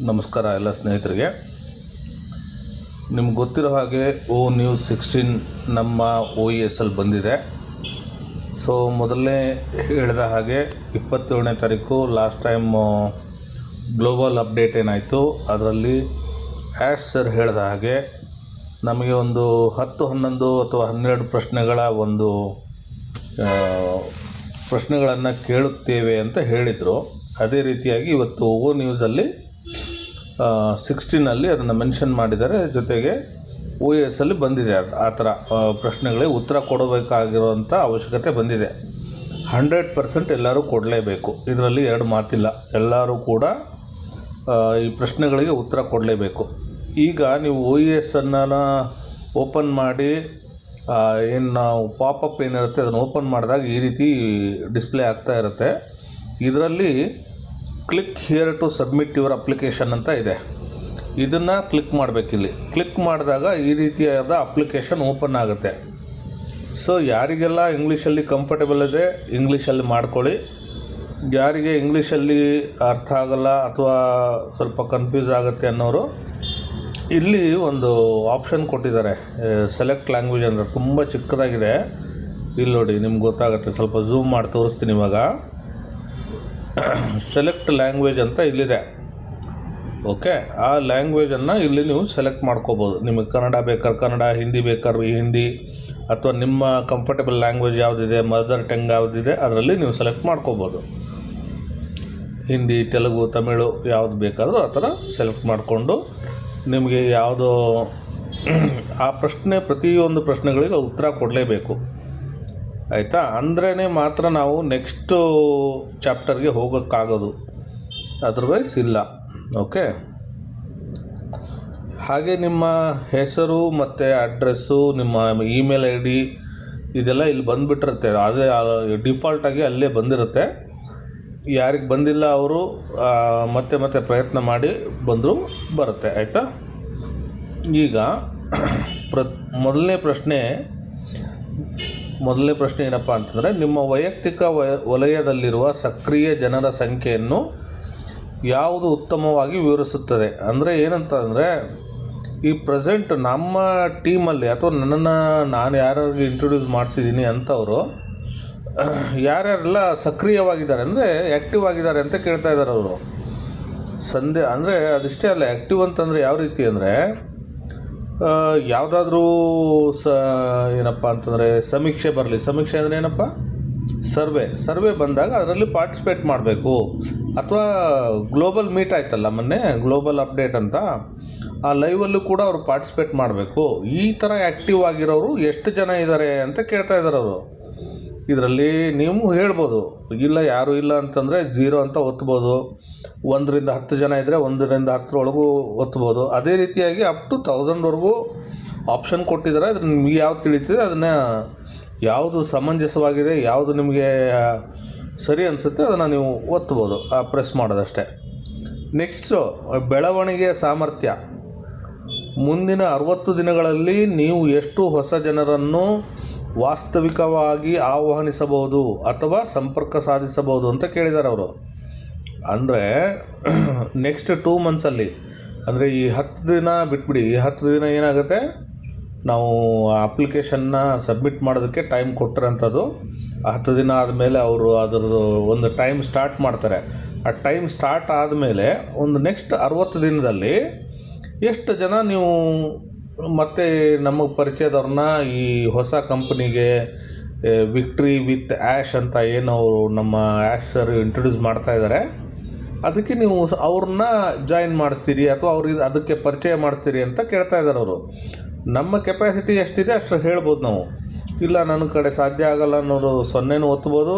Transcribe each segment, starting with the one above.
ನಮಸ್ಕಾರ ಎಲ್ಲ ಸ್ನೇಹಿತರಿಗೆ. ನಿಮ್ಗೆ ಗೊತ್ತಿರೋ ಹಾಗೆ ಓ ನ್ಯೂಸ್ ಸಿಕ್ಸ್ಟೀನ್ ನಮ್ಮ ಓ ಇ ಎಸ್ ಅಲ್ಲಿ ಬಂದಿದೆ. ಸೊ ಮೊದಲನೇ ಹೇಳಿದ ಹಾಗೆ ಇಪ್ಪತ್ತೇಳನೇ ತಾರೀಕು ಲಾಸ್ಟ್ ಟೈಮ್ ಗ್ಲೋಬಲ್ ಅಪ್ಡೇಟ್ ಏನಾಯಿತು, ಅದರಲ್ಲಿ ಆ್ಯಶ್ ಸರ್ ಹೇಳಿದ ಹಾಗೆ ನಮಗೆ ಒಂದು ಹತ್ತು ಹನ್ನೊಂದು ಅಥವಾ ಹನ್ನೆರಡು ಪ್ರಶ್ನೆಗಳ ಒಂದು ಪ್ರಶ್ನೆಗಳನ್ನು ಕೇಳುತ್ತೇವೆ ಅಂತ ಹೇಳಿದರು. ಅದೇ ರೀತಿಯಾಗಿ ಇವತ್ತು ಓ ನ್ಯೂಸಲ್ಲಿ ಸಿಕ್ಸ್ಟೀನಲ್ಲಿ ಅದನ್ನು ಮೆನ್ಷನ್ ಮಾಡಿದ್ದಾರೆ ಜೊತೆಗೆ ಒ ಎಸ್ ಅಲ್ಲಿ ಬಂದಿದೆ ಆ ಥರ ಪ್ರಶ್ನೆಗಳಿಗೆ ಉತ್ತರ ಕೊಡಬೇಕಾಗಿರುವಂಥ ಅವಶ್ಯಕತೆ ಬಂದಿದೆ. ಹಂಡ್ರೆಡ್ ಪರ್ಸೆಂಟ್ ಎಲ್ಲರೂ ಕೊಡಲೇಬೇಕು. ಇದರಲ್ಲಿ ಎರಡು ಮಾತಿಲ್ಲ. ಎಲ್ಲರೂ ಕೂಡ ಈ ಪ್ರಶ್ನೆಗಳಿಗೆ ಉತ್ತರ ಕೊಡಲೇಬೇಕು. ಈಗ ನೀವು ಒ ಎಸ್ ಅನ್ನು ಓಪನ್ ಮಾಡಿ ಏನು ನಾವು ಪಾಪಪ್ ಏನಿರುತ್ತೆ ಅದನ್ನು ಓಪನ್ ಮಾಡಿದಾಗ ಈ ರೀತಿ ಡಿಸ್ಪ್ಲೇ ಆಗ್ತಾ ಇರುತ್ತೆ. ಇದರಲ್ಲಿ click here to submit your application ಅಂತ ಇದೆ. ಇದನ್ನು ಕ್ಲಿಕ್ ಮಾಡಬೇಕಿಲ್ಲಿ. ಕ್ಲಿಕ್ ಮಾಡಿದಾಗ ಈ ರೀತಿಯಾದ ಅಪ್ಲಿಕೇಶನ್ ಓಪನ್ ಆಗುತ್ತೆ. ಸೊ, ಯಾರಿಗೆಲ್ಲ ಇಂಗ್ಲೀಷಲ್ಲಿ ಕಂಫರ್ಟೇಬಲ್ ಇದೆ, ಇಂಗ್ಲೀಷಲ್ಲಿ ಮಾಡ್ಕೊಳ್ಳಿ. ಯಾರಿಗೆ ಇಂಗ್ಲೀಷಲ್ಲಿ ಅರ್ಥ ಆಗಲ್ಲ ಅಥವಾ ಸ್ವಲ್ಪ ಕನ್ಫ್ಯೂಸ್ ಆಗುತ್ತೆ ಅನ್ನೋರು, ಇಲ್ಲಿ ಒಂದು ಆಪ್ಷನ್ ಕೊಟ್ಟಿದ್ದಾರೆ. ಸೆಲೆಕ್ಟ್ ಲ್ಯಾಂಗ್ವೇಜ್ ಅಂದರೆ ತುಂಬ ಚಿಕ್ಕದಾಗಿದೆ. ಇಲ್ಲಿ ನೋಡಿ, ನಿಮ್ಗೆ ಗೊತ್ತಾಗುತ್ತೆ. ಸ್ವಲ್ಪ ಝೂಮ್ ಮಾಡಿ ತೋರಿಸ್ತೀನಿ ಇವಾಗ. ಸೆಲೆಕ್ಟ್ ಲ್ಯಾಂಗ್ವೇಜ್ ಅಂತ ಇಲ್ಲಿದೆ. ಓಕೆ ಆ ಲ್ಯಾಂಗ್ವೇಜನ್ನು ಇಲ್ಲಿ ನೀವು ಸೆಲೆಕ್ಟ್ ಮಾಡ್ಕೋಬೋದು. ನಿಮಗೆ ಕನ್ನಡ ಬೇಕಾದ್ರೆ ಕನ್ನಡ, ಹಿಂದಿ ಬೇಕಾದ್ರೆ ಹಿಂದಿ, ಅಥವಾ ನಿಮ್ಮ ಕಂಫರ್ಟೇಬಲ್ ಲ್ಯಾಂಗ್ವೇಜ್ ಯಾವುದಿದೆ ಮದರ್ ಟಂಗ್ ಯಾವುದಿದೆ, ಅದರಲ್ಲಿ ನೀವು ಸೆಲೆಕ್ಟ್ ಮಾಡ್ಕೋಬೋದು. ಹಿಂದಿ, ತೆಲುಗು, ತಮಿಳು ಯಾವುದು ಬೇಕಾದರೂ ಆ ಥರ ಸೆಲೆಕ್ಟ್ ಮಾಡಿಕೊಂಡು ನಿಮಗೆ ಯಾವುದು, ಆ ಪ್ರಶ್ನೆ, ಪ್ರತಿಯೊಂದು ಪ್ರಶ್ನೆಗಳಿಗೆ ಉತ್ತರ ಕೊಡಲೇಬೇಕು. ಆಯಿತಾ? ಅಂದ್ರೇ ಮಾತ್ರ ನಾವು ನೆಕ್ಸ್ಟು ಚಾಪ್ಟರ್ಗೆ ಹೋಗೋಕ್ಕಾಗೋದು. ಅದರ್ವೈಸ್ ಇಲ್ಲ. ಓಕೆ ಹಾಗೆ ನಿಮ್ಮ ಹೆಸರು ಮತ್ತು ಅಡ್ರೆಸ್ಸು, ನಿಮ್ಮ ಇಮೇಲ್ ಐ ಡಿ ಇದೆಲ್ಲ ಇಲ್ಲಿ ಬಂದುಬಿಟ್ಟಿರುತ್ತೆ. ಅದೇ ಡಿಫಾಲ್ಟಾಗಿ ಅಲ್ಲೇ ಬಂದಿರುತ್ತೆ. ಯಾರಿಗೆ ಬಂದಿಲ್ಲ ಅವರು ಮತ್ತೆ ಮತ್ತೆ ಪ್ರಯತ್ನ ಮಾಡಿ ಬಂದರೂ ಬರುತ್ತೆ. ಆಯಿತಾ? ಈಗ ಪ್ರ ಮೊದಲನೇ ಪ್ರಶ್ನೆ ಮೊದಲನೇ ಪ್ರಶ್ನೆ ಏನಪ್ಪ ಅಂತಂದರೆ, ನಿಮ್ಮ ವೈಯಕ್ತಿಕ ವಲಯದಲ್ಲಿರುವ ಸಕ್ರಿಯ ಜನರ ಸಂಖ್ಯೆಯನ್ನು ಯಾವುದು ಉತ್ತಮವಾಗಿ ವಿವರಿಸುತ್ತದೆ? ಅಂದರೆ ಏನಂತ ಅಂದರೆ, ಈ ಪ್ರೆಸೆಂಟ್ ನಮ್ಮ ಟೀಮಲ್ಲಿ ಅಥವಾ ನನ್ನನ್ನು ನಾನು ಯಾರ್ಯಾರಿಗೆ ಇಂಟ್ರೊಡ್ಯೂಸ್ ಮಾಡಿಸಿದ್ದೀನಿ ಅಂಥವರು ಯಾರ್ಯಾರೆಲ್ಲ ಸಕ್ರಿಯವಾಗಿದ್ದಾರೆ ಅಂದರೆ ಆ್ಯಕ್ಟಿವ್ ಆಗಿದ್ದಾರೆ ಅಂತ ಕೇಳ್ತಾ ಇದ್ದಾರೆ ಅವರು. ಸಂದೇ ಅಂದರೆ ಅದಿಷ್ಟೇ ಅಲ್ಲ ಆ್ಯಕ್ಟಿವ್ ಅಂತಂದರೆ ಯಾವ ರೀತಿ ಅಂದರೆ ಯಾವುದಾದ್ರೂ ಸ, ಏನಪ್ಪ ಅಂತಂದರೆ ಸಮೀಕ್ಷೆ ಬರಲಿ. ಸಮೀಕ್ಷೆ ಅಂದರೆ ಏನಪ್ಪ? ಸರ್ವೆ. ಸರ್ವೆ ಬಂದಾಗ ಅದರಲ್ಲಿ ಪಾರ್ಟಿಸಿಪೇಟ್ ಮಾಡಬೇಕು. ಅಥವಾ ಗ್ಲೋಬಲ್ ಮೀಟ್ ಆಯ್ತಲ್ಲ ಮೊನ್ನೆ ಗ್ಲೋಬಲ್ ಅಪ್ಡೇಟ್ ಅಂತ. ಆ ಲೈವಲ್ಲೂ ಕೂಡ ಅವರು ಪಾರ್ಟಿಸಿಪೇಟ್ ಮಾಡಬೇಕು. ಈ ಥರ ಆ್ಯಕ್ಟಿವ್ ಆಗಿರೋರು ಎಷ್ಟು ಜನ ಇದ್ದಾರೆ ಅಂತ ಕೇಳ್ತಾ ಇದ್ದಾರೆ ಅವರು. ಇದರಲ್ಲಿ ನೀವು ಹೇಳ್ಬೋದು, ಇಲ್ಲ ಯಾರೂ ಇಲ್ಲ ಅಂತಂದರೆ ಝೀರೋ ಅಂತ ಒತ್ಬೋದು. ಒಂದರಿಂದ ಹತ್ತು ಜನ ಇದ್ದರೆ ಒಂದರಿಂದ ಹತ್ತರೊಳಗೂ ಒತ್ಬೋದು. ಅದೇ ರೀತಿಯಾಗಿ ಅಪ್ ಟು ತೌಸಂಡ್ವರೆಗೂ ಆಪ್ಷನ್ ಕೊಟ್ಟಿದ್ದಾರೆ. ಅದು ನಿಮಗೆ ಯಾವ್ದು ತಿಳಿತಿದೆ ಅದನ್ನು ಯಾವುದು ಸಮಂಜಸವಾಗಿದೆ, ಯಾವುದು ನಿಮಗೆ ಸರಿ ಅನಿಸುತ್ತೆ ಅದನ್ನು ನೀವು ಒತ್ಬೋದು ಪ್ರೆಸ್ ಮಾಡೋದಷ್ಟೇ. ನೆಕ್ಸ್ಟು ಬೆಳವಣಿಗೆಯ ಸಾಮರ್ಥ್ಯ. ಮುಂದಿನ ಅರವತ್ತು ದಿನಗಳಲ್ಲಿ ನೀವು ಎಷ್ಟು ಹೊಸ ಜನರನ್ನು ವಾಸ್ತವಿಕವಾಗಿ ಆಹ್ವಾನಿಸಬಹುದು ಅಥವಾ ಸಂಪರ್ಕ ಸಾಧಿಸಬಹುದು ಅಂತ ಕೇಳಿದ್ದಾರೆ ಅವರು. ಅಂದರೆ ನೆಕ್ಸ್ಟ್ ಟೂ ಮಂತ್ಸಲ್ಲಿ ಅಂದರೆ ಈ ಹತ್ತು ದಿನ ಬಿಟ್ಬಿಡಿ, ಈ ಹತ್ತು ದಿನ ಏನಾಗುತ್ತೆ? ನಾವು ಅಪ್ಲಿಕೇಶನ್ನ ಸಬ್ಮಿಟ್ ಮಾಡೋದಕ್ಕೆ ಟೈಮ್ ಕೊಟ್ಟಿರೋಂಥದ್ದು. ಹತ್ತು ದಿನ ಆದಮೇಲೆ ಅವರು ಅದರದ್ದು ಒಂದು ಟೈಮ್ ಸ್ಟಾರ್ಟ್ ಮಾಡ್ತಾರೆ. ಆ ಟೈಮ್ ಸ್ಟಾರ್ಟ್ ಆದಮೇಲೆ ಒಂದು ನೆಕ್ಸ್ಟ್ ಅರವತ್ತು ದಿನದಲ್ಲಿ ಎಷ್ಟು ಜನ ನೀವು ಮತ್ತೆ ನಮಗೆ ಪರಿಚಯದವ್ರನ್ನ ಈ ಹೊಸ ಕಂಪ್ನಿಗೆ ವಿಕ್ಟ್ರಿ ವಿತ್ ಆ್ಯಶ್ ಅಂತ ಏನು ಅವರು ನಮ್ಮ ಆ್ಯಶ್ ಸರ್ ಇಂಟ್ರೊಡ್ಯೂಸ್ ಮಾಡ್ತಾ ಇದ್ದಾರೆ ಅದಕ್ಕೆ ನೀವು ಅವ್ರನ್ನ ಜಾಯಿನ್ ಮಾಡಿಸ್ತೀರಿ ಅಥವಾ ಅವ್ರಿಗೆ ಅದಕ್ಕೆ ಪರಿಚಯ ಮಾಡಿಸ್ತೀರಿ ಅಂತ ಕೇಳ್ತಾ ಇದ್ದಾರೆ ಅವರು. ನಮ್ಮ ಕೆಪಾಸಿಟಿ ಎಷ್ಟಿದೆ ಅಷ್ಟು ಹೇಳ್ಬೋದು ನಾವು. ಇಲ್ಲ, ನನ್ನ ಕಡೆ ಸಾಧ್ಯ ಆಗಲ್ಲ ಅನ್ನೋರು ಸೊನ್ನೆನೂ ಒತ್ಬೋದು.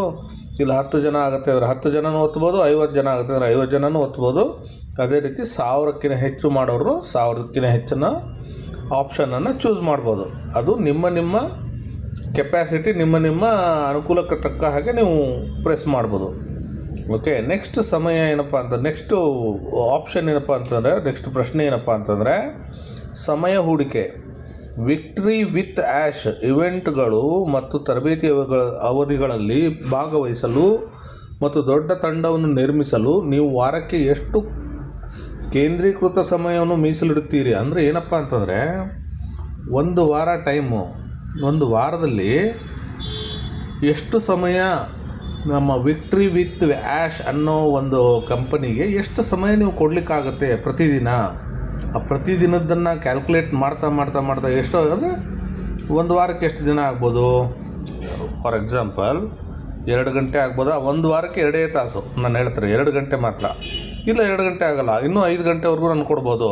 ಇಲ್ಲ, ಹತ್ತು ಜನ ಆಗುತ್ತೆ ಅಂದರೆ ಹತ್ತು ಜನನೂ ಒತ್ಬೋದು, ಐವತ್ತು ಜನ ಆಗುತ್ತೆ ಅಂದರೆ ಐವತ್ತು ಜನನೂ ಒತ್ಬೋದು. ಅದೇ ರೀತಿ ಸಾವಿರಕ್ಕಿಂತ ಹೆಚ್ಚು ಮಾಡೋರು ಸಾವಿರಕ್ಕಿಂತ ಹೆಚ್ಚಿನ ಆಪ್ಷನನ್ನು ಚೂಸ್ ಮಾಡ್ಬೋದು. ಅದು ನಿಮ್ಮ ನಿಮ್ಮ ಕೆಪ್ಯಾಸಿಟಿ ನಿಮ್ಮ ನಿಮ್ಮ ಅನುಕೂಲಕ್ಕೆ ತಕ್ಕ ಹಾಗೆ ನೀವು ಪ್ರೆಸ್ ಮಾಡ್ಬೋದು. ಓಕೆ ನೆಕ್ಸ್ಟ್ ಸಮಯ ಏನಪ್ಪ ಅಂತ ನೆಕ್ಸ್ಟು ಆಪ್ಷನ್ ಏನಪ್ಪ ಅಂತಂದರೆ ನೆಕ್ಸ್ಟ್ ಪ್ರಶ್ನೆ ಏನಪ್ಪ ಅಂತಂದರೆ, ಸಮಯ ಹೂಡಿಕೆ ವಿಕ್ಟ್ರಿ ವಿತ್ ಆ್ಯಶ್ ಇವೆಂಟ್ಗಳು ಮತ್ತು ತರಬೇತಿ ಅವಧಿಗಳಲ್ಲಿ ಭಾಗವಹಿಸಲು ಮತ್ತು ದೊಡ್ಡ ತಂಡವನ್ನು ನಿರ್ಮಿಸಲು ನೀವು ವಾರಕ್ಕೆ ಎಷ್ಟು ಕೇಂದ್ರೀಕೃತ ಸಮಯವನ್ನು ಮೀಸಲಿಡುತ್ತೀರಿ. ಅಂದರೆ ಏನಪ್ಪ ಅಂತಂದರೆ, ಒಂದು ವಾರ ಟೈಮು ಒಂದು ವಾರದಲ್ಲಿ ಎಷ್ಟು ಸಮಯ ನಮ್ಮ ವಿಕ್ಟ್ರಿ ವಿತ್ ಆ್ಯಶ್ ಅನ್ನೋ ಒಂದು ಕಂಪನಿಗೆ ಎಷ್ಟು ಸಮಯ ನೀವು ಕೊಡಲಿಕ್ಕಾಗತ್ತೆ ಪ್ರತಿದಿನ? ಆ ಪ್ರತಿದಿನದ್ದನ್ನು ಕ್ಯಾಲ್ಕುಲೇಟ್ ಮಾಡ್ತಾ ಮಾಡ್ತಾ ಮಾಡ್ತಾ ಎಷ್ಟು, ಅಂದರೆ ಒಂದು ವಾರಕ್ಕೆ ಎಷ್ಟು ದಿನ ಆಗ್ಬೋದು? ಫಾರ್ ಎಕ್ಸಾಂಪಲ್ ಎರಡು ಗಂಟೆ ಆಗ್ಬೋದಾ? ಒಂದು ವಾರಕ್ಕೆ ಎರಡೇ ತಾಸು. ನಾನು ಹೇಳ್ತಾರೆ, ಎರಡು ಗಂಟೆ ಮಾತ್ರ. ಇಲ್ಲ ಎರಡು ಗಂಟೆ ಆಗಲ್ಲ, ಇನ್ನೂ ಐದು ಗಂಟೆವರೆಗೂ ನಾನು ಕೊಡ್ಬೋದು,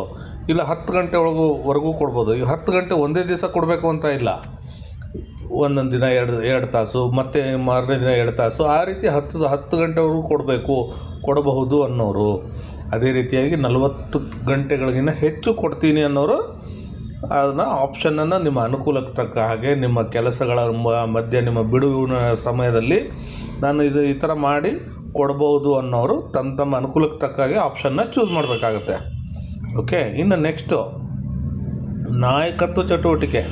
ಇಲ್ಲ ಹತ್ತು ಗಂಟೆ ಒಳಗೂ ವರೆಗೂ ಕೊಡ್ಬೋದು. ಈ ಹತ್ತು ಗಂಟೆ ಒಂದೇ ದಿವಸ ಕೊಡಬೇಕು ಅಂತ ಇಲ್ಲ. ಒಂದೊಂದು ದಿನ, ಎರಡು ಎರಡು ತಾಸು, ಮತ್ತೆ ಮಾರನೇ ದಿನ ಎರಡು ತಾಸು, ಆ ರೀತಿ ಹತ್ತು ಹತ್ತು ಗಂಟೆವರೆಗೂ ಕೊಡಬೇಕು, ಕೊಡಬಹುದು ಅನ್ನೋರು. ಅದೇ ರೀತಿಯಾಗಿ ನಲವತ್ತು ಗಂಟೆಗಳಿಗಿನ್ನ ಹೆಚ್ಚು ಕೊಡ್ತೀನಿ ಅನ್ನೋರು ಅದನ್ನು ಆಪ್ಷನನ್ನು ನಿಮ್ಮ ಅನುಕೂಲಕ್ಕೆ ತಕ್ಕ ಹಾಗೆ ನಿಮ್ಮ ಕೆಲಸಗಳ ಮಧ್ಯೆ ನಿಮ್ಮ ಬಿಡುವಿನ ಸಮಯದಲ್ಲಿ ನಾನು ಇದು ಈ ಥರ ಮಾಡಿ ಕೊಡ್ಬೋದು ಅನ್ನೋರು ತಮ್ಮ ತಮ್ಮ ಅನುಕೂಲಕ್ಕೆ ತಕ್ಕ ಹಾಗೆ ಆಪ್ಷನ್ನ ಚೂಸ್ ಮಾಡಬೇಕಾಗತ್ತೆ. ಓಕೆ ಇನ್ನು ನೆಕ್ಸ್ಟು ನಾಯಕತ್ವ ಚಟುವಟಿಕೆ.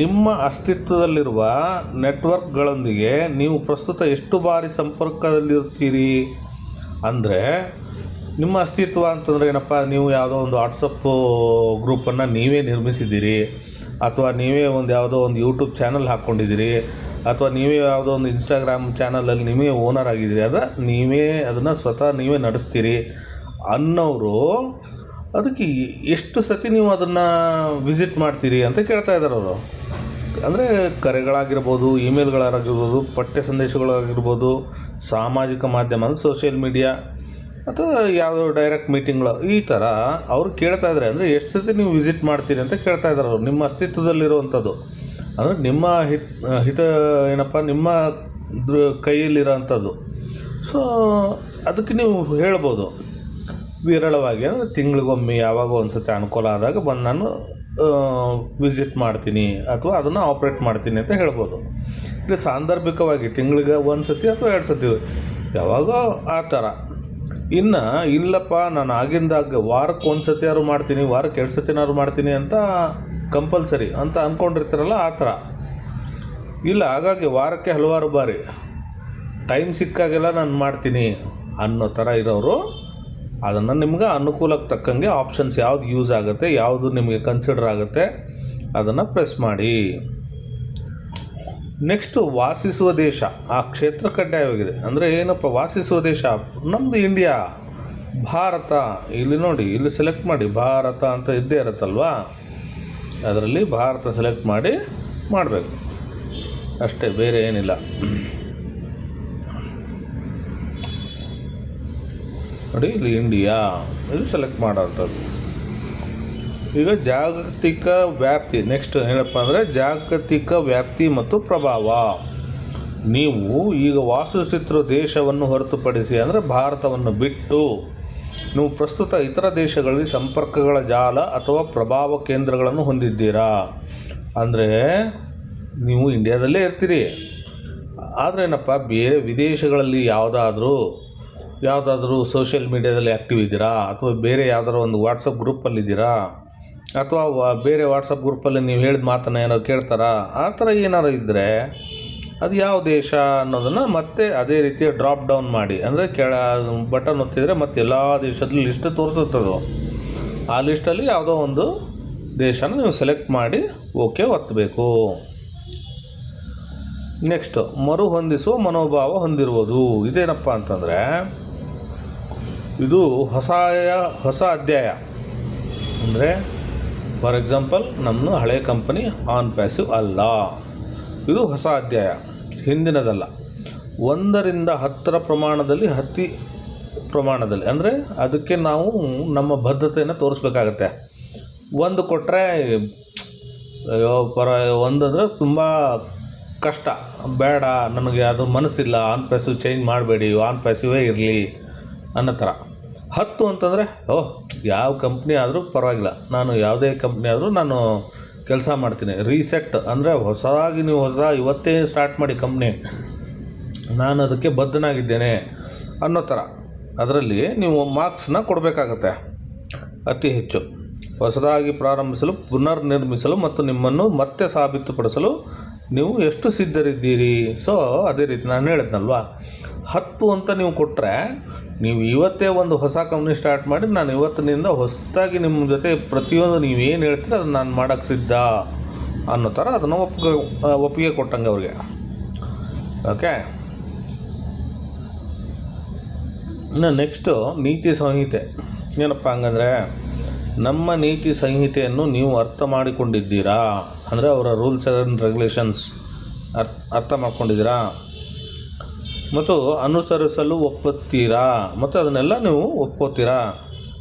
ನಿಮ್ಮ ಅಸ್ತಿತ್ವದಲ್ಲಿರುವ ನೆಟ್ವರ್ಕ್ಗಳೊಂದಿಗೆ ನೀವು ಪ್ರಸ್ತುತ ಎಷ್ಟು ಬಾರಿ ಸಂಪರ್ಕದಲ್ಲಿರ್ತೀರಿ? ಅಂದರೆ ನಿಮ್ಮ ಅಸ್ತಿತ್ವ ಅಂತಂದರೆ ಏನಪ್ಪ, ನೀವು ಯಾವುದೋ ಒಂದು ವಾಟ್ಸಪ್ಪು ಗ್ರೂಪನ್ನು ನೀವೇ ನಿರ್ಮಿಸಿದ್ದೀರಿ, ಅಥವಾ ನೀವೇ ಒಂದು ಯಾವುದೋ ಒಂದು ಯೂಟ್ಯೂಬ್ ಚಾನಲ್ ಹಾಕ್ಕೊಂಡಿದ್ದೀರಿ ಅಥವಾ ನೀವೇ ಯಾವುದೋ ಒಂದು ಇನ್ಸ್ಟಾಗ್ರಾಮ್ ಚಾನಲಲ್ಲಿ ನೀವೇ ಓನರ್ ಆಗಿದ್ದೀರಿ ಅಂದರೆ ನೀವೇ ಅದನ್ನು ಸ್ವತಃ ನೀವೇ ನಡೆಸ್ತೀರಿ ಅನ್ನೋರು ಅದಕ್ಕೆ ಎಷ್ಟು ಸತಿ ನೀವು ಅದನ್ನು ವಿಸಿಟ್ ಮಾಡ್ತೀರಿ ಅಂತ ಕೇಳ್ತಾ ಇದ್ದಾರೆ ಅವರು. ಅಂದರೆ ಕರೆಗಳಾಗಿರ್ಬೋದು ಇಮೇಲ್ಗಳಾಗಿರ್ಬೋದು ಪಠ್ಯ ಸಂದೇಶಗಳಾಗಿರ್ಬೋದು, ಸಾಮಾಜಿಕ ಮಾಧ್ಯಮ ಅಂದರೆ ಸೋಷಿಯಲ್ ಮೀಡಿಯಾ ಅಥವಾ ಯಾವುದೋ ಡೈರೆಕ್ಟ್ ಮೀಟಿಂಗ್ಗಳು ಈ ಥರ ಅವ್ರು ಕೇಳ್ತಾ ಇದ್ದಾರೆ ಅಂದರೆ ಎಷ್ಟು ಸತಿ ನೀವು ವಿಸಿಟ್ ಮಾಡ್ತೀರಿ ಅಂತ ಕೇಳ್ತಾ ಇದ್ದಾರೆ ಅವರು, ನಿಮ್ಮ ಅಸ್ತಿತ್ವದಲ್ಲಿರುವಂಥದ್ದು ಅಂದರೆ ನಿಮ್ಮ ಹಿತ ಹಿತ ಏನಪ್ಪ, ನಿಮ್ಮ ದೃ ಕೈಯಲ್ಲಿರೋಂಥದ್ದು. ಸೊ ಅದಕ್ಕೆ ನೀವು ಹೇಳ್ಬೋದು. ವಿರಳವಾಗಿ, ಅಂದರೆ ತಿಂಗಳಿಗೊಮ್ಮೆ ಯಾವಾಗ ಒಂದು ಸತಿ ಅನುಕೂಲ ಆದಾಗ ಬಂದು ನಾನು ವಿಸಿಟ್ ಮಾಡ್ತೀನಿ ಅಥವಾ ಅದನ್ನು ಆಪ್ರೇಟ್ ಮಾಡ್ತೀನಿ ಅಂತ ಹೇಳ್ಬೋದು. ಇಲ್ಲಿ, ಸಾಂದರ್ಭಿಕವಾಗಿ ತಿಂಗಳಿಗೆ ಒಂದು ಸತಿ ಅಥವಾ ಎರಡು ಸತಿ, ಯಾವಾಗೋ ಆ ಥರ. ಇನ್ನು ಇಲ್ಲಪ್ಪ, ನಾನು ಆಗಿಂದಾಗ ವಾರಕ್ಕೆ ಒಂದು ಸತಿ ಯಾರು ಮಾಡ್ತೀನಿ, ವಾರಕ್ಕೆ ಎರಡು ಸತಿನಾದ್ರು ಮಾಡ್ತೀನಿ ಅಂತ ಕಂಪಲ್ಸರಿ ಅಂತ ಅಂದ್ಕೊಂಡಿರ್ತಾರಲ್ಲ ಆ ಥರ. ಇಲ್ಲ, ಹಾಗಾಗಿ ವಾರಕ್ಕೆ ಹಲವಾರು ಬಾರಿ ಟೈಮ್ ಸಿಕ್ಕಾಗೆಲ್ಲ ನಾನು ಮಾಡ್ತೀನಿ ಅನ್ನೋ ಥರ ಇರೋರು, ಅದನ್ನು ನಿಮ್ಗೆ ಅನುಕೂಲಕ್ಕೆ ತಕ್ಕಂಗೆ ಆಪ್ಷನ್ಸ್ ಯಾವ್ದು ಯೂಸ್ ಆಗುತ್ತೆ, ಯಾವುದು ನಿಮಗೆ ಕನ್ಸಿಡರ್ ಆಗುತ್ತೆ, ಅದನ್ನು ಪ್ರೆಸ್ ಮಾಡಿ. ನೆಕ್ಸ್ಟು ವಾಸಿಸುವ ದೇಶ, ಆ ಕ್ಷೇತ್ರ ಕಡ್ಡಾಯವಾಗಿದೆ. ಅಂದರೆ ಏನಪ್ಪ, ವಾಸಿಸುವ ದೇಶ? ನಮ್ಮದು ಇಂಡಿಯಾ ಭಾರತ, ಇಲ್ಲಿ ನೋಡಿ, ಇಲ್ಲಿ ಸೆಲೆಕ್ಟ್ ಮಾಡಿ, ಭಾರತ ಅಂತ ಇದ್ದೇ ಇರುತ್ತಲ್ವಾ? ಅದರಲ್ಲಿ ಭಾರತ ಸೆಲೆಕ್ಟ್ ಮಾಡಿ ಮಾಡಬೇಕು. ಅಷ್ಟೇ, ಬೇರೆ ಏನಿಲ್ಲ. ನೋಡಿ, ಇಲ್ಲಿ ಇಂಡಿಯಾ ಇದು ಸೆಲೆಕ್ಟ್ ಮಾಡೋಂಥದ್ದು ಈಗ ಜಾಗತಿಕ ವ್ಯಾಪ್ತಿ ನೆಕ್ಸ್ಟ್ ಏನಪ್ಪ ಅಂದರೆ ಜಾಗತಿಕ ವ್ಯಾಪ್ತಿ ಮತ್ತು ಪ್ರಭಾವ. ನೀವು ಈಗ ವಾಸಿಸುತ್ತಿರುವ ದೇಶವನ್ನು ಹೊರತುಪಡಿಸಿ ಅಂದರೆ ಭಾರತವನ್ನು ಬಿಟ್ಟು ನೀವು ಪ್ರಸ್ತುತ ಇತರ ದೇಶಗಳಲ್ಲಿ ಸಂಪರ್ಕಗಳ ಜಾಲ ಅಥವಾ ಪ್ರಭಾವ ಕೇಂದ್ರಗಳನ್ನು ಹೊಂದಿದ್ದೀರಾ? ಅಂದರೆ ನೀವು ಇಂಡಿಯಾದಲ್ಲೇ ಇರ್ತೀರಿ. ಆದರೆ ಏನಪ್ಪ, ಬೇರೆ ವಿದೇಶಗಳಲ್ಲಿ ಯಾವುದಾದ್ರೂ ಯಾವುದಾದ್ರೂ ಸೋಷಿಯಲ್ ಮೀಡ್ಯಾದಲ್ಲಿ ಆ್ಯಕ್ಟಿವ್ ಇದ್ದೀರಾ? ಅಥವಾ ಬೇರೆ ಯಾವ್ದಾದ್ರು ಒಂದು ವಾಟ್ಸಪ್ ಗ್ರೂಪಲ್ಲಿದ್ದೀರಾ ಅಥವಾ ಬೇರೆ ವಾಟ್ಸಪ್ ಗ್ರೂಪಲ್ಲಿ ನೀವು ಹೇಳಿದ ಮಾತನ್ನು ಏನಾದ್ರು ಕೇಳ್ತಾರಾ? ಆ ಥರ ಏನಾದ್ರು ಇದ್ದರೆ ಅದು ಯಾವ ದೇಶ ಅನ್ನೋದನ್ನು ಮತ್ತೆ ಅದೇ ರೀತಿ ಡ್ರಾಪ್ ಡೌನ್ ಮಾಡಿ. ಅಂದರೆ ಕೆಳ, ಬಟನ್ ಒತ್ತಿದರೆ ಮತ್ತೆ ಎಲ್ಲ ದೇಶದ ಲಿಸ್ಟ್ ತೋರಿಸುತ್ತದು ಆ ಲಿಸ್ಟಲ್ಲಿ ಯಾವುದೋ ಒಂದು ದೇಶನ ನೀವು ಸೆಲೆಕ್ಟ್ ಮಾಡಿ ಓಕೆ ಒತ್ತಬೇಕು ನೆಕ್ಸ್ಟ್ ಮರು ಹೊಂದಿಸುವ ಮನೋಭಾವ ಹೊಂದಿರುವುದು. ಇದೇನಪ್ಪ ಅಂತಂದರೆ, ಇದು ಹೊಸಾಯ, ಹೊಸ ಅಧ್ಯಾಯ. ಅಂದರೆ ಫಾರ್ ಎಕ್ಸಾಂಪಲ್ ನಮ್ಮ ಹಳೆಯ ಕಂಪನಿ ಆನ್ ಪ್ಯಾಸಿವ್ ಅಲ್ಲ. ಇದು ಹೊಸ ಅಧ್ಯಾಯ, ಹಿಂದಿನದಲ್ಲ. ಒಂದರಿಂದ ಹತ್ತರ ಪ್ರಮಾಣದಲ್ಲಿ ಹತ್ತಿ ಪ್ರಮಾಣದಲ್ಲಿ, ಅಂದರೆ ಅದಕ್ಕೆ ನಾವು ನಮ್ಮ ಬದ್ಧತೆಯನ್ನು ತೋರಿಸ್ಬೇಕಾಗತ್ತೆ. ಒಂದು ಕೊಟ್ಟರೆ ಅಯ್ಯೋ, ಪರ, ಒಂದಂದರೆ ತುಂಬ ಕಷ್ಟ. ಬೇಡ, ನನಗೆ ಅದು ಮನಸ್ಸಿಲ್ಲ ಆನ್ ಪ್ಯಾಸಿವ್ ಚೇಂಜ್ ಮಾಡಬೇಡಿ ಆನ್ ಪ್ಯಾಸಿವೇ ಇರಲಿ, ಅನ್ನೋ ಥರ. ಹತ್ತು ಅಂತಂದರೆ, ಓಹ್, ಯಾವ ಕಂಪ್ನಿ ಆದರೂ ಪರವಾಗಿಲ್ಲ. ನಾನು ಯಾವುದೇ ಕಂಪ್ನಿ ಆದರೂ ನಾನು ಕೆಲಸ ಮಾಡ್ತೀನಿ. ರೀಸೆಟ್ ಅಂದರೆ ಹೊಸದಾಗಿ ನೀವು ಹೊಸ ಇವತ್ತೇ ಸ್ಟಾರ್ಟ್ ಮಾಡಿ ಕಂಪ್ನಿ ನಾನು ಅದಕ್ಕೆ ಬದ್ಧನಾಗಿದ್ದೇನೆ ಅನ್ನೋ ಥರ. ಅದರಲ್ಲಿ ನೀವು ಮಾರ್ಕ್ಸನ್ನ ಕೊಡಬೇಕಾಗತ್ತೆ. ಅತಿ ಹೆಚ್ಚು. ಹೊಸದಾಗಿ ಪ್ರಾರಂಭಿಸಲು, ಪುನರ್ನಿರ್ಮಿಸಲು ಮತ್ತು ನಿಮ್ಮನ್ನು ಮತ್ತೆ ಸಾಬೀತುಪಡಿಸಲು ನೀವು ಎಷ್ಟು ಸಿದ್ಧರಿದ್ದೀರಿ? ಸೊ ಅದೇ ರೀತಿ ನಾನು ಹೇಳಿದ್ನಲ್ವಾ? ಹತ್ತು ಅಂತ ನೀವು ಕೊಟ್ಟರೆ ನೀವು ಇವತ್ತೇ ಒಂದು ಹೊಸ ಕಂಪ್ನಿ ಸ್ಟಾರ್ಟ್ ಮಾಡಿ ನಾನು ಇವತ್ತಿನಿಂದ ಹೊಸದಾಗಿ ನಿಮ್ಮ ಜೊತೆ ಪ್ರತಿಯೊಂದು ನೀವು ಏನು ಹೇಳ್ತೀರ ಅದನ್ನು ನಾನು ಮಾಡೋಕ್ಕೆ ಸಿದ್ಧ ಅನ್ನೋ ಥರ ಅದನ್ನು ಒಪ್ಪಿಗೆ ಒಪ್ಪಿಗೆ ಕೊಟ್ಟಂಗೆ ಅವ್ರಿಗೆ. ಓಕೆ ಇನ್ನು ನೆಕ್ಸ್ಟು ನೀತಿ ಸಂಹಿತೆ. ಏನಪ್ಪ ಹಂಗಂದರೆ ನಮ್ಮ ನೀತಿ ಸಂಹಿತೆಯನ್ನು ನೀವು ಅರ್ಥ ಮಾಡಿಕೊಂಡಿದ್ದೀರಾ? ಅಂದರೆ ಅವರ ರೂಲ್ಸ್ ಆ್ಯಂಡ್ ರೆಗ್ಯುಲೇಷನ್ಸ್ ಅರ್ಥ ಅರ್ಥ ಮಾಡ್ಕೊಂಡಿದ್ದೀರಾ? ಮತ್ತು ಅನುಸರಿಸಲು ಒಪ್ಪುತ್ತೀರಾ? ಮತ್ತು ಅದನ್ನೆಲ್ಲ ನೀವು ಒಪ್ಕೋತೀರಾ?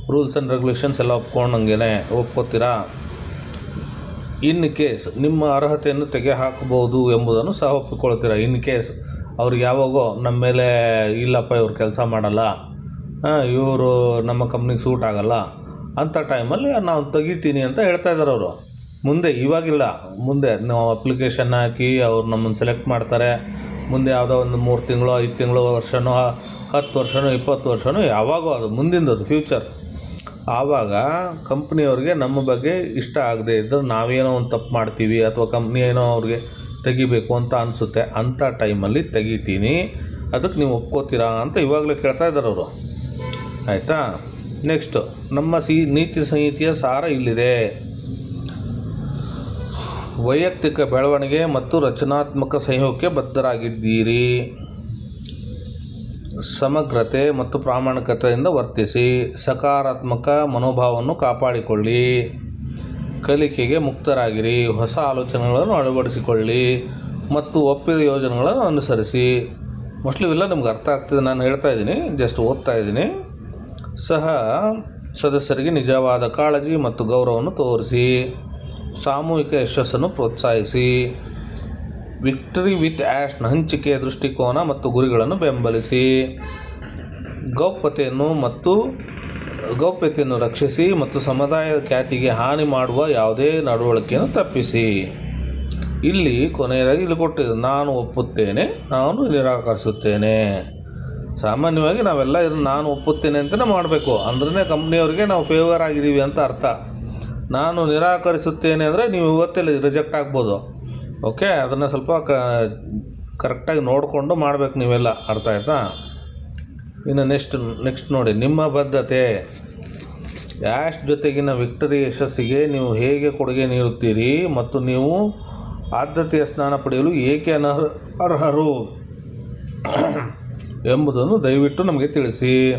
ರೂಲ್ಸ್ ಆ್ಯಂಡ್ ರೆಗ್ಯುಲೇಷನ್ಸ್ ಎಲ್ಲ ಒಪ್ಕೊಂಡಂಗೆ ಒಪ್ಕೋತೀರಾ? ಇನ್ ಕೇಸ್ ನಿಮ್ಮ ಅರ್ಹತೆಯನ್ನು ತೆಗೆಹಾಕಬಹುದು ಎಂಬುದನ್ನು ಸಹ ಒಪ್ಪಿಕೊಳ್ತೀರಾ? ಇನ್ ಕೇಸ್ ಅವ್ರಿಗೆ ಯಾವಾಗೋ ನಮ್ಮ ಮೇಲೆ ಇಲ್ಲಪ್ಪ ಇವ್ರು ಕೆಲಸ ಮಾಡಲ್ಲ ಇವರು ನಮ್ಮ ಕಂಪ್ನಿಗೆ ಸೂಟ್ ಆಗಲ್ಲ ಅಂಥ ಟೈಮಲ್ಲಿ ನಾವು ತೆಗಿತೀನಿ ಅಂತ ಹೇಳ್ತಾ ಇದ್ದಾರೆ ಅವರು. ಮುಂದೆ ಇವಾಗಿಲ್ಲ, ಮುಂದೆ ನಾವು ಅಪ್ಲಿಕೇಶನ್ ಹಾಕಿ ಅವ್ರು ನಮ್ಮನ್ನು ಸೆಲೆಕ್ಟ್ ಮಾಡ್ತಾರೆ. ಮುಂದೆ ಯಾವುದೋ ಒಂದು ಮೂರು ತಿಂಗಳು, ಐದು ತಿಂಗಳು ವರ್ಷನೋ, ಹತ್ತು ವರ್ಷನೋ, ಇಪ್ಪತ್ತು ವರ್ಷನೋ, ಯಾವಾಗೋ ಅದು ಮುಂದಿಂದದು ಫ್ಯೂಚರ್ ಆವಾಗ ಕಂಪ್ನಿಯವ್ರಿಗೆ ನಮ್ಮ ಬಗ್ಗೆ ಇಷ್ಟ ಆಗದೆ ಇದ್ದರೆ ನಾವೇನೋ ಒಂದು ತಪ್ಪು ಮಾಡ್ತೀವಿ ಅಥವಾ ಕಂಪ್ನಿ ಏನೋ ಅವ್ರಿಗೆ ತೆಗಿಬೇಕು ಅಂತ ಅನಿಸುತ್ತೆ. ಅಂಥ ಟೈಮಲ್ಲಿ ತೆಗಿತೀನಿ. ಅದಕ್ಕೆ ನೀವು ಒಪ್ಕೋತೀರಾ ಅಂತ ಇವಾಗಲೇ ಕೇಳ್ತಾ ಇದ್ದಾರೆ ಅವರು. ಆಯಿತಾ? ನೆಕ್ಸ್ಟು ನಮ್ಮ ಸಿ, ನೀತಿ ಸಂಹಿತೆಯ ಸಾರ ಇಲ್ಲಿದೆ. ವೈಯಕ್ತಿಕ ಬೆಳವಣಿಗೆ ಮತ್ತು ರಚನಾತ್ಮಕ ಸಂಯೋಗಕ್ಕೆ ಬದ್ಧರಾಗಿದ್ದೀರಿ. ಸಮಗ್ರತೆ ಮತ್ತು ಪ್ರಾಮಾಣಿಕತೆಯಿಂದ ವರ್ತಿಸಿ. ಸಕಾರಾತ್ಮಕ ಮನೋಭಾವವನ್ನು ಕಾಪಾಡಿಕೊಳ್ಳಿ. ಕಲಿಕೆಗೆ ಮುಕ್ತರಾಗಿರಿ. ಹೊಸ ಆಲೋಚನೆಗಳನ್ನು ಅಳವಡಿಸಿಕೊಳ್ಳಿ ಮತ್ತು ಒಪ್ಪಿದ ಯೋಜನೆಗಳನ್ನು ಅನುಸರಿಸಿ. ಮೋಸ್ಟ್ಲಿ ಇವೆಲ್ಲ ನಿಮ್ಗೆ ಅರ್ಥ ಆಗ್ತದೆ. ನಾನು ಹೇಳ್ತಾ ಇದ್ದೀನಿ. ಜಸ್ಟ್ ಓದ್ತಾ ಇದ್ದೀನಿ. ಸಹ ಸದಸ್ಯರಿಗೆ ನಿಜವಾದ ಕಾಳಜಿ ಮತ್ತು ಗೌರವವನ್ನು ತೋರಿಸಿ, ಸಾಮೂಹಿಕ ಯಶಸ್ಸನ್ನು ಪ್ರೋತ್ಸಾಹಿಸಿ. ವಿಕ್ಟರಿ ವಿತ್ ಆ್ಯಶ್ನ ಹಂಚಿಕೆಯ ದೃಷ್ಟಿಕೋನ ಮತ್ತು ಗುರಿಗಳನ್ನು ಬೆಂಬಲಿಸಿ. ಗೌಪ್ಯತೆಯನ್ನು ಮತ್ತು ಗೌಪ್ಯತೆಯನ್ನು ರಕ್ಷಿಸಿ ಮತ್ತು ಸಮುದಾಯದ ಖ್ಯಾತಿಗೆ ಹಾನಿ ಮಾಡುವ ಯಾವುದೇ ನಡವಳಿಕೆಯನ್ನು ತಪ್ಪಿಸಿ. ಇಲ್ಲಿ ಕೊನೆಯದಾಗಿ ಇಲ್ಲಿ ಕೊಟ್ಟಿದ್ದು, ನಾನು ಒಪ್ಪುತ್ತೇನೆ, ನಾನು ನಿರಾಕರಿಸುತ್ತೇನೆ. ಸಾಮಾನ್ಯವಾಗಿ ನಾವೆಲ್ಲ ಇದನ್ನು ನಾನು ಒಪ್ಪುತ್ತೇನೆ ಅಂತಲೇ ಮಾಡಬೇಕು. ಅಂದ್ರೇ ಕಂಪ್ನಿಯವ್ರಿಗೆ ನಾವು ಫೇವರ್ ಆಗಿದ್ದೀವಿ ಅಂತ ಅರ್ಥ. ನಾನು ನಿರಾಕರಿಸುತ್ತೇನೆ ಅಂದರೆ ನೀವು ಇವತ್ತೇ ರಿಜೆಕ್ಟ್ ಆಗ್ಬೋದು. ಓಕೆ ಅದನ್ನು ಸ್ವಲ್ಪ ಕ ಕರೆಕ್ಟಾಗಿ ನೋಡಿಕೊಂಡು ಮಾಡಬೇಕು ನೀವೆಲ್ಲ. ಅರ್ಥ ಆಯ್ತಾ? ಇನ್ನು ನೆಕ್ಸ್ಟ್ ನೆಕ್ಸ್ಟ್ ನೋಡಿ. ನಿಮ್ಮ ಬದ್ಧತೆ. ಯಾಶ್ ಜೊತೆಗಿನ ವಿಕ್ಟರಿ ಯಶಸ್ಸಿಗೆ ನೀವು ಹೇಗೆ ಕೊಡುಗೆ ನೀಡುತ್ತೀರಿ ಮತ್ತು ನೀವು ಆದ್ಯತೆಯ ಸ್ನಾನ ಪಡೆಯಲು ಏಕೆ ಅನರ್ಹ, ಅರ್ಹರು? ಎಂಬುದನ್ನು ದಯವಿಟ್ಟು ನಮಗೆ ತಿಳಿಸಿ.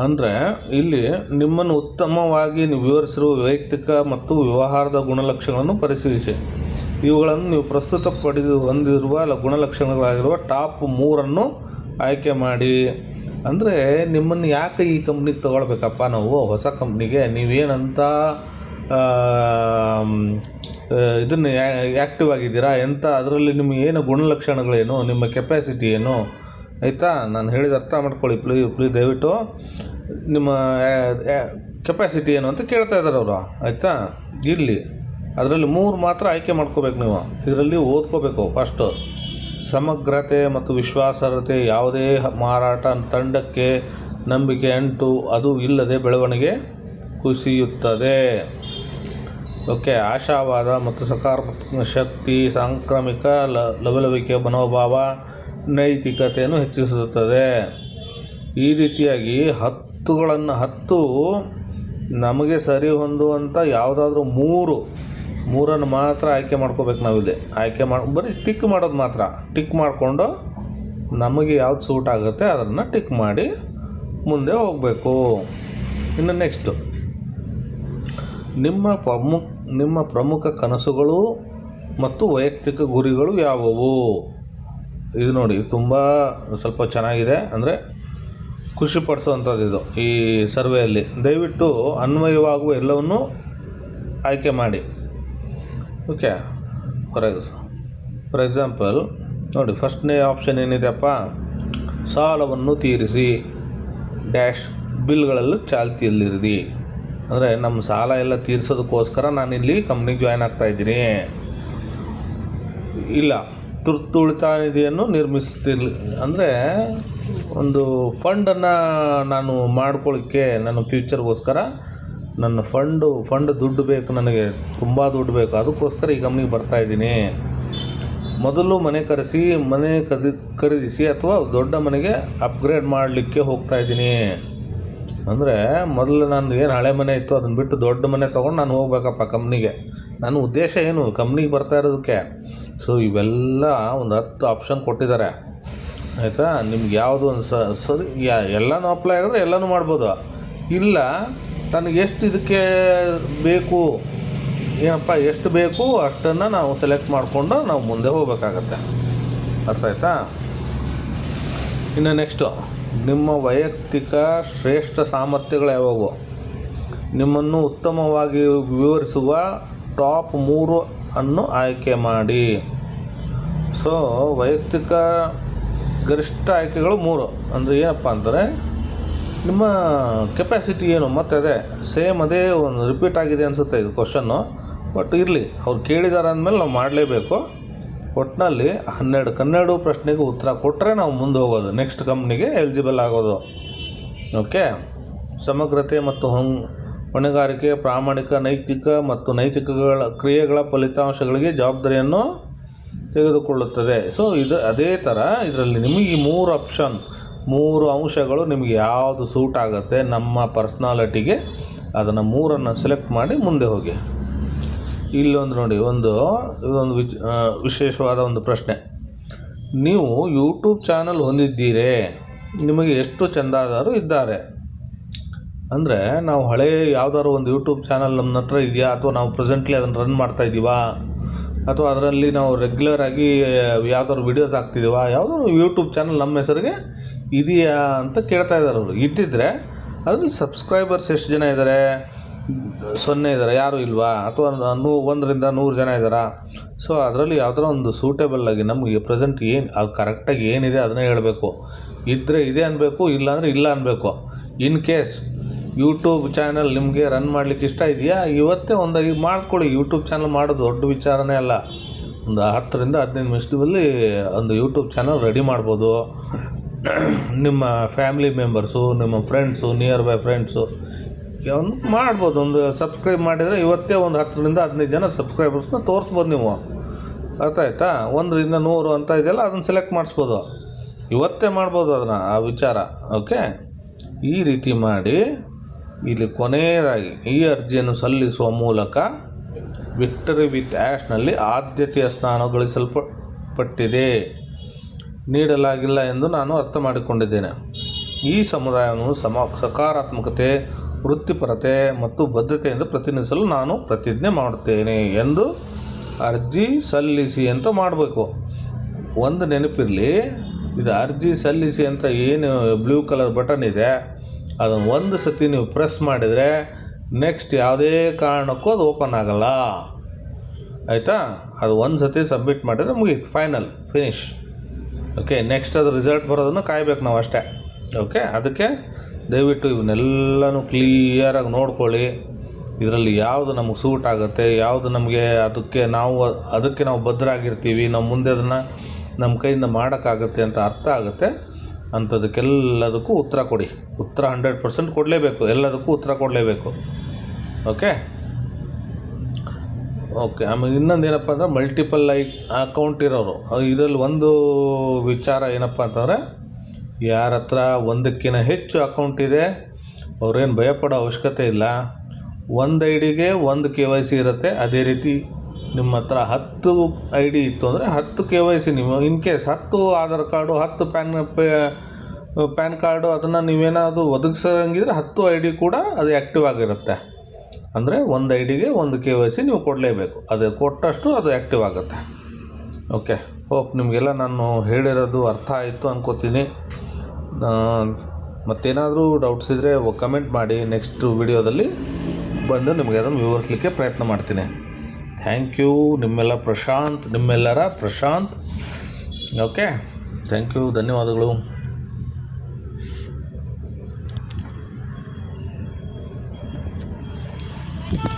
ಅಂದರೆ, ಇಲ್ಲಿ ನಿಮ್ಮನ್ನು ಉತ್ತಮವಾಗಿ ನೀವು ವಿವರಿಸಿರುವ ವೈಯಕ್ತಿಕ ಮತ್ತು ವ್ಯವಹಾರದ ಗುಣಲಕ್ಷಣಗಳನ್ನು ಪರಿಶೀಲಿಸಿ. ಇವುಗಳನ್ನು ನೀವು ಪ್ರಸ್ತುತ ಪಡೆದು ಹೊಂದಿರುವ ಗುಣಲಕ್ಷಣಗಳಾಗಿರುವ ಟಾಪ್ ಮೂರನ್ನು ಆಯ್ಕೆ ಮಾಡಿ. ಅಂದರೆ, ನಿಮ್ಮನ್ನು ಯಾಕೆ ಈ ಕಂಪ್ನಿಗೆ ತಗೊಳ್ಬೇಕಪ್ಪ ನಾವು? ಹೊಸ ಕಂಪ್ನಿಗೆ ನೀವೇನಂತ ಇದನ್ನು ಆ್ಯಕ್ಟಿವ್ ಆಗಿದ್ದೀರಾ? ಎಂಥ ಅದರಲ್ಲಿ ನಿಮ್ಮ ಏನು ಗುಣಲಕ್ಷಣಗಳೇನು? ನಿಮ್ಮ ಕೆಪ್ಯಾಸಿಟಿ ಏನು? ಆಯಿತಾ? ನಾನು ಹೇಳಿದ ಅರ್ಥ ಮಾಡ್ಕೊಳ್ಳಿ ಪ್ಲೀ ಪ್ಲೀಸ್ ದಯವಿಟ್ಟು. ನಿಮ್ಮ ಕೆಪ್ಯಾಸಿಟಿ ಏನು ಅಂತ ಕೇಳ್ತಾ ಇದ್ದಾರೆ ಅವರು. ಆಯಿತಾ? ಇರಲಿ. ಅದರಲ್ಲಿ ಮೂರು ಮಾತ್ರ ಆಯ್ಕೆ ಮಾಡ್ಕೋಬೇಕು ನೀವು. ಇದರಲ್ಲಿ ಓದ್ಕೋಬೇಕು ಫಸ್ಟು ಸಮಗ್ರತೆ ಮತ್ತು ವಿಶ್ವಾಸಾರ್ಹತೆ ಯಾವುದೇ ಮಾರಾಟ ತಂಡಕ್ಕೆ ನಂಬಿಕೆ ಅಂಟು ಅದು ಇಲ್ಲದೆ ಬೆಳವಣಿಗೆ ಕುಸಿಯುತ್ತದೆ. ಓಕೆ, ಆಶಾವಾದ ಮತ್ತು ಸಕಾರಾತ್ಮಕ ಶಕ್ತಿ, ಸಾಂಕ್ರಾಮಿಕ ಲವಲವಿಕೆ, ಮನೋಭಾವ, ನೈತಿಕತೆಯನ್ನು ಹೆಚ್ಚಿಸುತ್ತದೆ. ಈ ರೀತಿಯಾಗಿ ಹತ್ತುಗಳನ್ನು ಹತ್ತು ನಮಗೆ ಸರಿ ಹೊಂದುವಂಥ ಯಾವುದಾದ್ರೂ ಮೂರು, ಮೂರನ್ನು ಮಾತ್ರ ಆಯ್ಕೆ ಮಾಡ್ಕೋಬೇಕು ನಾವಿಲ್ಲಿ. ಆಯ್ಕೆ ಮಾಡಿ ಬರೀ ಟಿಕ್ ಮಾಡೋದು ಮಾತ್ರ. ಟಿಕ್ ಮಾಡಿಕೊಂಡು ನಮಗೆ ಯಾವ್ದು ಸೂಟ್ ಆಗುತ್ತೆ ಅದನ್ನು ಟಿಕ್ ಮಾಡಿ ಮುಂದೆ ಹೋಗಬೇಕು. ಇನ್ನು ನೆಕ್ಸ್ಟು ನಿಮ್ಮ ಪ್ರಮುಖ ನಿಮ್ಮ ಪ್ರಮುಖ ಕನಸುಗಳು ಮತ್ತು ವೈಯಕ್ತಿಕ ಗುರಿಗಳು ಯಾವುವು? ಇದು ನೋಡಿ ತುಂಬ ಸ್ವಲ್ಪ ಚೆನ್ನಾಗಿದೆ. ಅಂದರೆ ಖುಷಿಪಡಿಸುವಂಥದ್ದು ಇದು ಈ ಸರ್ವೆಯಲ್ಲಿ. ದಯವಿಟ್ಟು ಅನ್ವಯವಾಗುವ ಎಲ್ಲವನ್ನೂ ಆಯ್ಕೆ ಮಾಡಿ. Okay for ex for example ನೋಡಿ ಫಸ್ಟ್ನೇ ಆಪ್ಷನ್ ಏನಿದೆಯಪ್ಪ? ಸಾಲವನ್ನು ತೀರಿಸಿ ಡ್ಯಾಶ್ ಬಿಲ್ಗಳಲ್ಲೂ ಚಾಲ್ತಿಯಲ್ಲಿರಿದಿ ಅಂದರೆ ನಮ್ಮ ಸಾಲ ಎಲ್ಲ ತೀರಿಸೋದಕ್ಕೋಸ್ಕರ ಇಲ್ಲಿ ಕಂಪ್ನಿಗೆ ಜಾಯ್ನ್ ಆಗ್ತಾ ಇದ್ದೀನಿ. ಇಲ್ಲ ತುರ್ತು ಉಳಿತಾಯ ನಿಧಿಯನ್ನು ನಿರ್ಮಿಸುತ್ತಿಲ್ಲ ಅಂದರೆ ಒಂದು ಫಂಡನ್ನು ನಾನು ಮಾಡ್ಕೊಳ್ಳಿಕ್ಕೆ ನನ್ನ ಫ್ಯೂಚರ್ಗೋಸ್ಕರ ನನ್ನ ಫಂಡು ಫಂಡ್ ದುಡ್ಡು ಬೇಕು ನನಗೆ, ತುಂಬ ದುಡ್ಡು ಬೇಕು. ಅದಕ್ಕೋಸ್ಕರ ಈ ಕಂಪ್ನಿಗೆ ಬರ್ತಾ ಇದ್ದೀನಿ. ಮೊದಲು ಮನೆ ಕರೆಸಿ, ಮನೆ ಖರೀ ಖರೀದಿಸಿ ಅಥವಾ ದೊಡ್ಡ ಮನೆಗೆ ಅಪ್ಗ್ರೇಡ್ ಮಾಡಲಿಕ್ಕೆ ಹೋಗ್ತಾ ಇದ್ದೀನಿ. ಅಂದರೆ ಮೊದಲು ನಾನು ಏನು ಹಳೆ ಮನೆ ಇತ್ತು ಅದನ್ನು ಬಿಟ್ಟು ದೊಡ್ಡ ಮನೆ ತೊಗೊಂಡು ನಾನು ಹೋಗ್ಬೇಕಪ್ಪ ಕಂಪ್ನಿಗೆ ನನ್ನ ಉದ್ದೇಶ ಏನು? ಕಂಪ್ನಿಗೆ ಬರ್ತಾ ಇರೋದಕ್ಕೆ. ಸೊ ಇವೆಲ್ಲ ಒಂದು ಹತ್ತು ಆಪ್ಷನ್ ಕೊಟ್ಟಿದ್ದಾರೆ. ಆಯಿತಾ? ನಿಮ್ಗೆ ಯಾವುದು ಒಂದು ಸ, ಸರಿ ಎಲ್ಲನೂ ಅಪ್ಲೈ ಆಗಿದ್ರೆ ಎಲ್ಲನೂ ಮಾಡ್ಬೋದು. ಇಲ್ಲ ನನಗೆ ಎಷ್ಟು ಇದಕ್ಕೆ ಬೇಕು? ಏನಪ್ಪ, ಎಷ್ಟು ಬೇಕು? ಅಷ್ಟನ್ನು ನಾವು ಸೆಲೆಕ್ಟ್ ಮಾಡಿಕೊಂಡು ನಾವು ಮುಂದೆ ಹೋಗಬೇಕಾಗತ್ತೆ. ಅರ್ಥ ಆಯ್ತಾ? ಇನ್ನು ನೆಕ್ಸ್ಟು ನಿಮ್ಮ ವೈಯಕ್ತಿಕ ಶ್ರೇಷ್ಠ ಸಾಮರ್ಥ್ಯಗಳು ಯಾವುವು ನಿಮ್ಮನ್ನು ಉತ್ತಮವಾಗಿ ವಿವರಿಸುವ ಟಾಪ್ ಮೂರು ಅನ್ನು ಆಯ್ಕೆ ಮಾಡಿ. ಸೊ ವೈಯಕ್ತಿಕ ಗರಿಷ್ಠ ಆಯ್ಕೆಗಳು ಮೂರು. ಅಂದರೆ ಏನಪ್ಪ ಅಂದರೆ, ನಿಮ್ಮ ಕೆಪಾಸಿಟಿ ಏನು? ಮತ್ತೆ ಅದೇ ಸೇಮ್ ಅದೇ ಒಂದು ರಿಪೀಟ್ ಆಗಿದೆ ಅನಿಸುತ್ತೆ ಇದು ಕ್ವಶನ್ನು ಬಟ್ ಇರಲಿ, ಅವ್ರು ಕೇಳಿದಾರೆ ಅಂದಮೇಲೆ ನಾವು ಮಾಡಲೇಬೇಕು. ಒಟ್ಟಿನಲ್ಲಿ ಹನ್ನೆರಡು ಕನ್ನೆರಡು ಪ್ರಶ್ನೆಗೆ ಉತ್ತರ ಕೊಟ್ಟರೆ ನಾವು ಮುಂದೆ ಹೋಗೋದು. ನೆಕ್ಸ್ಟ್ ಕಂಪ್ನಿಗೆ ಎಲಿಜಿಬಲ್ ಆಗೋದು. ಓಕೆ ಸಮಗ್ರತೆ ಮತ್ತು ಹೊಂ, ಹೊಣೆಗಾರಿಕೆ, ಪ್ರಾಮಾಣಿಕ, ನೈತಿಕ ಮತ್ತು ನೈತಿಕಗಳ ಕ್ರಿಯೆಗಳ ಫಲಿತಾಂಶಗಳಿಗೆ ಜವಾಬ್ದಾರಿಯನ್ನು ತೆಗೆದುಕೊಳ್ಳುತ್ತದೆ. ಸೊ ಇದು ಅದೇ ಥರ ಇದರಲ್ಲಿ ನಿಮಗೆ ಈ ಮೂರು ಆಪ್ಷನ್ ಮೂರು ಅಂಶಗಳು ನಿಮಗೆ ಯಾವುದು ಸೂಟ್ ಆಗುತ್ತೆ ನಮ್ಮ ಪರ್ಸ್ನಾಲಿಟಿಗೆ ಅದನ್ನು ಮೂರನ್ನು ಸೆಲೆಕ್ಟ್ ಮಾಡಿ ಮುಂದೆ ಹೋಗಿ. ಇಲ್ಲೊಂದು ನೋಡಿ, ಒಂದು, ಇದೊಂದು ವಿಚ್ ವಿಶೇಷವಾದ ಒಂದು ಪ್ರಶ್ನೆ. ನೀವು ಯೂಟ್ಯೂಬ್ ಚಾನಲ್ ಹೊಂದಿದ್ದೀರೇ? ನಿಮಗೆ ಎಷ್ಟು ಚಂದಾದಾರರು ಇದ್ದಾರೆ? ಅಂದರೆ ನಾವು ಹಳೆಯ ಯಾವ್ದಾದ್ರು ಒಂದು ಯೂಟ್ಯೂಬ್ ಚಾನಲ್ ನಮ್ಮ ಹತ್ರ ಇದೆಯಾ? ಅಥವಾ ನಾವು ಪ್ರೆಸೆಂಟ್ಲಿ ಅದನ್ನು ರನ್ ಮಾಡ್ತಾ ಇದ್ದೀವಾ? ಅಥವಾ ಅದರಲ್ಲಿ ನಾವು ರೆಗ್ಯುಲರ್ ಆಗಿ, ಯಾವ್ದಾದ್ರು ವಿಡಿಯೋಸ್ ಹಾಕ್ತಿದ್ದೀವಾ? ಯಾವುದಾದ್ರು ಯೂಟ್ಯೂಬ್ ಚಾನಲ್ ನಮ್ಮ ಹೆಸರಿಗೆ ಇದೆಯಾ ಅಂತ ಕೇಳ್ತಾ ಇದ್ದಾರೆ ಅವರು. ಇದ್ದಿದ್ದರೆ ಅದರಲ್ಲಿ ಸಬ್ಸ್ಕ್ರೈಬರ್ಸ್ ಎಷ್ಟು ಜನ ಇದ್ದಾರೆ? ಸೊನ್ನೆ ಇದ್ದಾರೆ ಯಾರು ಇಲ್ವಾ? ಅಥವಾ ನೂ, ಒಂದರಿಂದ ನೂರು ಜನ ಇದ್ದಾರಾ ಸೊ ಅದರಲ್ಲಿ ಯಾವ್ದಾರ ಒಂದು ಸೂಟೇಬಲ್ ಆಗಿ ನಮಗೆ ಪ್ರೆಸೆಂಟ್ ಏನು, ಅದು ಕರೆಕ್ಟಾಗಿ ಏನಿದೆ ಅದನ್ನೇ ಹೇಳಬೇಕು. ಇದ್ದರೆ ಇದೆ ಅನ್ಬೇಕು, ಇಲ್ಲಾಂದರೆ ಇಲ್ಲ ಅನ್ನಬೇಕು ಇನ್ ಕೇಸ್ ಯೂಟ್ಯೂಬ್ ಚಾನಲ್ ನಿಮಗೆ ರನ್ ಮಾಡಲಿಕ್ಕೆ ಇಷ್ಟ ಇದೆಯಾ? ಇವತ್ತೇ ಒಂದು ಈಗ ಮಾಡ್ಕೊಳ್ಳಿ. ಯೂಟ್ಯೂಬ್ ಚಾನಲ್ ಮಾಡೋದು ದೊಡ್ಡ ವಿಚಾರನೇ ಅಲ್ಲ. ಒಂದು ಹತ್ತರಿಂದ ಹದಿನೈದು ನಿಮಿಷದಲ್ಲಿ ಒಂದು ಯೂಟ್ಯೂಬ್ ಚಾನಲ್ ರೆಡಿ ಮಾಡ್ಬೋದು. ನಿಮ್ಮ ಫ್ಯಾಮಿಲಿ ಮೆಂಬರ್ಸು ನಿಮ್ಮ ಫ್ರೆಂಡ್ಸು ನಿಯರ್ ಬೈ ಫ್ರೆಂಡ್ಸು ಒಂದು ಮಾಡ್ಬೋದು. ಒಂದು ಸಬ್ಸ್ಕ್ರೈಬ್ ಮಾಡಿದರೆ ಇವತ್ತೇ ಒಂದು ಹತ್ತರಿಂದ ಹದಿನೈದು ಜನ ಸಬ್ಸ್ಕ್ರೈಬರ್ಸ್ನ ತೋರಿಸ್ಬೋದು ನೀವು. ಅರ್ಥ ಆಯ್ತಾ? ಒಂದರಿಂದ ನೂರು ಅಂತ ಇದೆಯಲ್ಲ, ಅದನ್ನು ಸೆಲೆಕ್ಟ್ ಮಾಡಿಸ್ಬೋದು. ಇವತ್ತೇ ಮಾಡ್ಬೋದು ಅದನ್ನು, ಆ ವಿಚಾರ. ಓಕೆ ಈ ರೀತಿ ಮಾಡಿ ಇಲ್ಲಿ ಕೊನೆಯದಾಗಿ ಈ ಅರ್ಜಿಯನ್ನು ಸಲ್ಲಿಸುವ ಮೂಲಕ ವಿಕ್ಟರಿ ವಿತ್ ಆ್ಯಶ್ನಲ್ಲಿ ಆದ್ಯತೆಯ ಸ್ಥಾನ ಗಳಿಸಲ್ಪಟ್ಟಿದೆ. ನೀಡಲಾಗಿಲ್ಲ ಎಂದು ನಾನು ಅರ್ಥ ಮಾಡಿಕೊಂಡಿದ್ದೇನೆ. ಈ ಸಮುದಾಯವನ್ನು ಸಮ, ಸಕಾರಾತ್ಮಕತೆ ವೃತ್ತಿಪರತೆ ಮತ್ತು ಬದ್ಧತೆಯಿಂದ ಪ್ರತಿನಿಧಿಸಲು ನಾನು ಪ್ರತಿಜ್ಞೆ ಮಾಡುತ್ತೇನೆ ಎಂದು ಅರ್ಜಿ ಸಲ್ಲಿಸಿ ಅಂತ ಮಾಡಬೇಕು. ಒಂದು ನೆನಪಿರಲಿ, ಇದು ಅರ್ಜಿ ಸಲ್ಲಿಸಿ ಅಂತ ಏನು ಬ್ಲೂ ಕಲರ್ ಬಟನ್ ಇದೆ, ಅದನ್ನು ಒಂದು ಸತಿ ನೀವು ಪ್ರೆಸ್ ಮಾಡಿದರೆ ನೆಕ್ಸ್ಟ್ ಯಾವುದೇ ಕಾರಣಕ್ಕೂ ಅದು ಓಪನ್ ಆಗಲ್ಲ. ಆಯಿತಾ? ಅದು ಒಂದು ಸತಿ ಸಬ್ಮಿಟ್ ಮಾಡಿದರೆ ಮುಗೀತು ಫೈನಲ್ ಫಿನಿಶ್ ಓಕೆ ನೆಕ್ಸ್ಟ್ ಅದು ರಿಸಲ್ಟ್ ಬರೋದನ್ನು ಕಾಯಬೇಕು ನಾವು ಅಷ್ಟೇ ಓಕೆ ಅದಕ್ಕೆ ದಯವಿಟ್ಟು ಇವನ್ನೆಲ್ಲನೂ ಕ್ಲಿಯರಾಗಿ ನೋಡ್ಕೊಳ್ಳಿ. ಇದರಲ್ಲಿ ಯಾವುದು ನಮಗೆ ಸೂಟ್ ಆಗುತ್ತೆ, ಯಾವುದು ನಮಗೆ ಅದಕ್ಕೆ ನಾವು ಅದಕ್ಕೆ ನಾವು ಭದ್ರಾಗಿರ್ತೀವಿ, ನಾವು ಮುಂದೆ ಅದನ್ನು ನಮ್ಮ ಕೈಯಿಂದ ಮಾಡೋಕ್ಕಾಗುತ್ತೆ ಅಂತ ಅರ್ಥ ಆಗುತ್ತೆ. ಅಂಥದಕ್ಕೆಲ್ಲದಕ್ಕೂ ಉತ್ತರ ಕೊಡಿ. ಉತ್ತರ ಹಂಡ್ರೆಡ್ ಪರ್ಸೆಂಟ್ ಕೊಡಲೇಬೇಕು. ಎಲ್ಲದಕ್ಕೂ ಉತ್ತರ ಕೊಡಲೇಬೇಕು. ಓಕೆ? ಓಕೆ, ಆಮೇಲೆ ಇನ್ನೊಂದು ಏನಪ್ಪ ಅಂದರೆ ಮಲ್ಟಿಪಲ್ ಲೈಕ್ ಅಕೌಂಟ್ ಇರೋರು. ಇದರಲ್ಲಿ ಒಂದು ವಿಚಾರ ಏನಪ್ಪ ಅಂತಂದರೆ ಯಾರ ಹತ್ರ ಒಂದಕ್ಕಿಂತ ಹೆಚ್ಚು ಅಕೌಂಟ್ ಇದೆ ಅವ್ರೇನು ಭಯಪಡೋ ಅವಶ್ಯಕತೆ ಇಲ್ಲ. ಒಂದು ಐ ಡಿಗೆ ಒಂದು ಕೆ ವೈ ಸಿ ಇರುತ್ತೆ. ಅದೇ ರೀತಿ ನಿಮ್ಮ ಹತ್ರ ಹತ್ತು ಐ ಡಿ ಇತ್ತು ಅಂದರೆ ಹತ್ತು ಕೆ ವೈ ಸಿ ನೀವು ಇನ್ ಕೇಸ್ ಹತ್ತು ಆಧಾರ್ ಕಾರ್ಡು ಹತ್ತು ಪ್ಯಾನ್ ಪ್ಯಾನ್ ಕಾರ್ಡು ಅದನ್ನು ನೀವೇನಾದರೂ ಒದಗಿಸೋಂಗಿದ್ರೆ ಹತ್ತು ಐ ಡಿ ಕೂಡ ಅದು ಆ್ಯಕ್ಟಿವ್ ಆಗಿರುತ್ತೆ. ಅಂದರೆ ಒಂದು ಐ ಡಿಗೆ ಒಂದು ಕೆ ವೈ ಸಿ ನೀವು ಕೊಡಲೇಬೇಕು. ಅದು ಕೊಟ್ಟಷ್ಟು ಅದು ಆ್ಯಕ್ಟಿವ್ ಆಗುತ್ತೆ. ಓಕೆ ಹೋಪ್ ನಿಮಗೆಲ್ಲ ನಾನು ಹೇಳಿರೋದು ಅರ್ಥ ಆಯಿತು ಅನ್ಕೋತೀನಿ. ಆ, ಮತ್ತೇನಾದರೂ ಡೌಟ್ಸ್ ಇದ್ದರೆ ಕಮೆಂಟ್ ಮಾಡಿ ನೆಕ್ಸ್ಟ್ ವಿಡಿಯೋದಲ್ಲಿ ಬಂದು ನಿಮಗೆ ಅದನ್ನು ವಿವರಿಸಲಿಕ್ಕೆ ಪ್ರಯತ್ನ ಮಾಡ್ತೀನಿ. ಥ್ಯಾಂಕ್ ಯು ನಿಮ್ಮೆಲ್ಲ ಪ್ರಶಾಂತ್, ನಿಮ್ಮೆಲ್ಲರ ಪ್ರಶಾಂತ್. ಓಕೆ ಥ್ಯಾಂಕ್ ಯು ಧನ್ಯವಾದಗಳು.